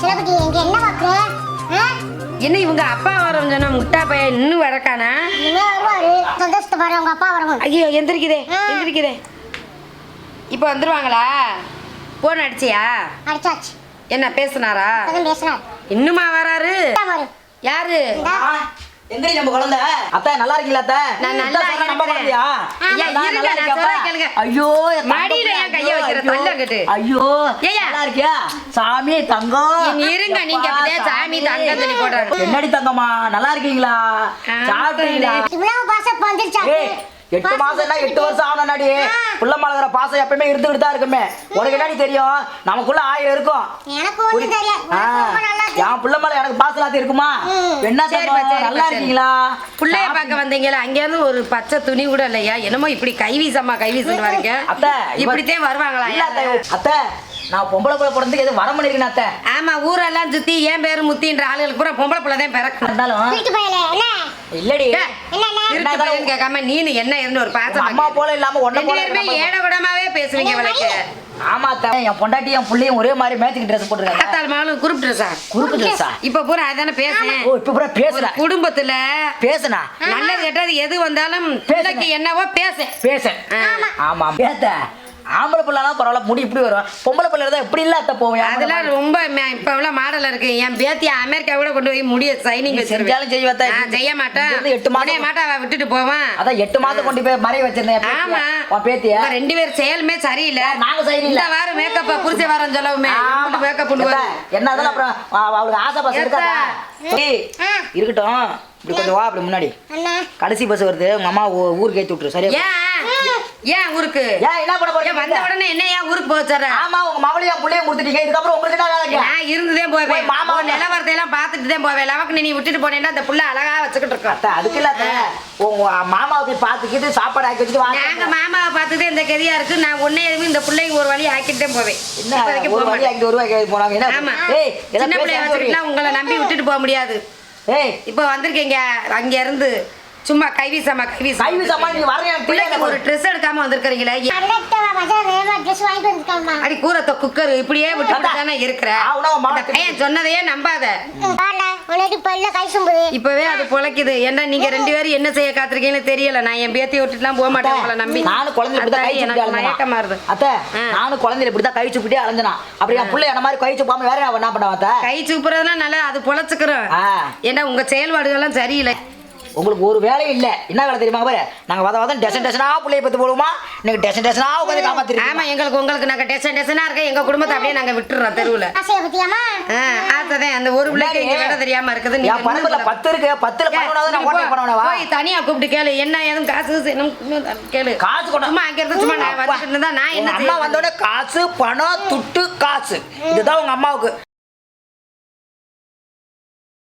சிலபதி இங்க என்ன பாக்குற? என்ன இவங்க அப்பா வரோம் சொன்னா முட்டா பையன் இன்னும் வரக்கானா வருவாரு. சந்தோஷத்தை பாரு உங்க அப்பா வரவும் ஐயோ எந்திரிக்குதே. எந்திரிக்குதே. இப்போ வந்துருவாங்களா? போன் அடிச்சியா? அடிச்சாச்சு. என்ன பேசுனாரா? பேசுறாரு. இன்னுமா வராரு? யாரு. எங்கடி நம்ம குழந்தை அத்தை நல்லா இருக்கீங்களா அத்தை நான் நல்லா அத்தை சொன்னா நம்ப இருக்கிறேன். குழந்தையா? ஐயா, நான் இருங்க, நல்லா நான் இருக்கியாப்பா? சொல்றேன் கேளுங்க. ஐயோ என் மடியில ஏன் கையை வைக்கிற? ஐயோ. தள்ளு அங்கிட்டு. ஐயோ ஏய்யா. நல்லா இருக்கியா சாமி தங்கம் நீ இருங்க, நீங்க அப்படியே சாமி, தங்கம் போடுறாரு. என்னடி தங்கம்மா நல்லா இருக்கீங்களா சாப்பிட்டீங்களா இவ்வளவு பாசம் எட்டு மாசம்னா எட்டு வருஷம் ஆனாடி புள்ள மலகிற பாசம் எப்பயுமே இருந்துகிட்டு தான் இருக்குமே உனக்கு என்னடி தெரியும்? நமக்குள்ள ஆயிரம் இருக்கும். என் புள்ள மேல எனக்கு பாசலாத்தி இருக்குமா. என்ன நல்லா. இருக்கீங்களா? புள்ளைய பார்க்க வந்தீங்களா அங்கேருந்து ஒரு பச்சை துணி கூட இல்லையா? என்னமோ இப்படி கை வீசம்மா கை வீசுன்னு வரீங்க அத்தை இப்படித்தான் வருவாங்களா அத்தை நான் பொம்பளை பிள்ளை பிறந்துக்கு எதுவும் வர பண்ணிருக்கேன் அத்தை? ஆமா ஊரெல்லாம் சுத்தி ஏன் பேரு முத்தின்ற ஆளுகளுக்கு பூரா பொம்பளை பிள்ளை தான் பிறக்கணும் இருந்தாலும் இல்லடி. கேட்காம நீனு என்ன இருந்து ஒரு பாசம் அம்மா போல இல்லாம பேருமே இருக்க ஏட கூடமாவே பேசுவீங்க விளக்கு ஆமா அத்தை. என் பொண்டாட்டி என் புள்ளையும் ஒரே மாதிரி மேட்சிங் ட்ரெஸ் போட்டுருக்காங்க. அத்தாள் மகளும் குரூப் ட்ரெஸ்ஸா குறுக்கு ட்ரெஸ்ஸா இப்ப பூரா அதானே பேசுறேன். ஓ இப்ப பூரா பேசுற. குடும்பத்துல பேசுனா? நல்லது கெட்டது எது வந்தாலும் பிள்ளைக்கு என்னவோ பேச. பேச. ஆ. ஆமா பேத்த ஆம்பளை பிள்ளைலாம் பரவாயில்ல முடி இப்படி வரும். பொம்பளை பிள்ளை தான் இப்படி இல்ல அத்தை போவேன் அதெல்லாம் ரொம்ப இப்ப உள்ள மாடல் இருக்கு. என் பேத்தி அமெரிக்கா கூட கொண்டு போய் முடிய சைனிங் செஞ்சாலும் செய்வா அத்தை. செய்ய மாட்டேன். எட்டு மாசம் உடனே மாட்டா அவ விட்டுட்டு போவான். அதான் எட்டு மாசம் கொண்டு போய் மறைய வச்சிருந்தேன் ஆமா பேத்திய. உன் பேத்திய. ரெண்டு பேர் செயலுமே சரியில்லை. நாங்க சரியில்லை. இந்த வாரம் மேக்கப் புரிச்ச வாரம் சொல்லவுமே. மேக்கப் எத்த, பண்ணுவாரு என்னதான் அப்புறம் அவ- அவளுக்கு ஆசை பஸ் இருக்காதா. இருக்கட்டும். இப்படி கொஞ்சம் வா அப்படி முன்னாடி. அண்ணா. கடைசி பஸ் வருது. உங்க அம்மா ஊருக்கு ஏத்தி விட்டுரு. சரியா? ஏன் ஊருக்கு? ஏன் என்ன பண்ண ஏன் வந்த போறீங்க உடனே என்ன ஏன் ஊருக்கு போச்சுற ஆமா உங்க மவளையும் புள்ளையும் கொடுத்துட்டீங்க இதுக்கப்புறம் உங்களுக்கு என்ன வேலைங்க? நான் இருந்துதான் போவேன். மாமா நிலவரத்தை எல்லாம் பார்த்துட்டு தான் போவேன். லவக்கு நீ விட்டுட்டு போனேன்னா அந்த புள்ள அழகா வச்சுக்கிட்டு இருக்கோம். அத்தை, அதுக்கு இல்ல அத்தை. உங்க மாமாவை போய் பார்த்துக்கிட்டு சாப்பாடு ஆக்கி வச்சுட்டு நாங்க வாங்க மாமாவை பார்த்துட்டு இந்த கதியா இருக்கு. நான் ஒன்னே இந்த பிள்ளைங்க ஒரு வழி ஆக்கிட்டு தான் போவேன். என்ன? ஒரு வழி. அங்க ஒரு ரூபாய்க்கு போனாங்க. என்ன? ஆமா. ஏய் சின்ன பிள்ளைய வச்சுக்கிட்டுலாம் உங்களை நம்பி விட்டுட்டு போக முடியாது. ஏய். இப்போ வந்திருக்கீங்க. அங்க இருந்து சும்மா கைவீசாமா கைவீசா கைவி சாமான் நீங்க வரேன் எனக்கு பிள்ளைக்கு ஒரு ட்ரெஸ் எடுக்காம வந்திருக்கீங்களே அடி கூரத்த குக்கர் இப்படியே விட்டு. தானே இருக்கிற? பையன் சொன்னதையே நம்பாத. பாடா உனக்கு பல்ல கை சும்புது. இப்பவே அது பொழைக்குது. ஏன்னா நீங்க ரெண்டு பேரும் என்ன செய்ய காத்திருக்கீங்கன்னு தெரியல. நான் என் பேத்தி விட்டுட்டுலாம் போக மாட்டேன் உங்களை நம்பி. நானும் குழந்தை இப்படி எனக்கு மயக்கமா அலைஞ்சனா. வருது. அத்தை. நானும் குழந்தையில இப்படி தான் கழிச்சு விட்டே அலைஞ்சனா. அப்படி என் பிள்ளை என்ன மாதிரி கழிச்சு போகாம வேற அவன் என்ன பண்ணுவான் அத்தை? கை சூப்புறதுலாம் நல்லா அது பொழைச்சுக்கிறோம். ஏன்னா உங்க செயல்பாடுகள்லாம் சரியில்லை. உங்களுக்கு ஒரு வேலையும் இல்ல. என்ன வேலை தெரியுமா பாரு? நாங்க வத வதம் டெசன் டெசனா பிள்ளைய பத்தி போடுவோமா? நீங்க டெசன் டெசனா உட்காந்து ஆமா காப்பாத்திருக்கீங்க எங்களுக்கு உங்களுக்கு நாங்க டென்ஷன் டென்ஷனா இருக்க. எங்க குடும்பத்தை அப்படியே நாங்க விட்டுறோம் தெருவுல. ஆத்ததே அந்த ஒரு பிள்ளைக்கு இங்க விட தெரியாம இருக்குது. நீங்க என் பணத்துல பத்து இருக்கு. பத்துல பதினொன்றாவது நான் ஓட்டல் பண்ணுவேன் வா போய் தனியா கூப்பிட்டு கேளு. என்ன ஏதும் காசு கேளு. காசு கொண்டு சும்மா அங்க இருந்து சும்மா நான் வந்துட்டு நான் என்ன அம்மா செய்ய வந்தோடனே காசு பணம் துட்டு காசு. இதுதான் உங்க அம்மாவுக்கு.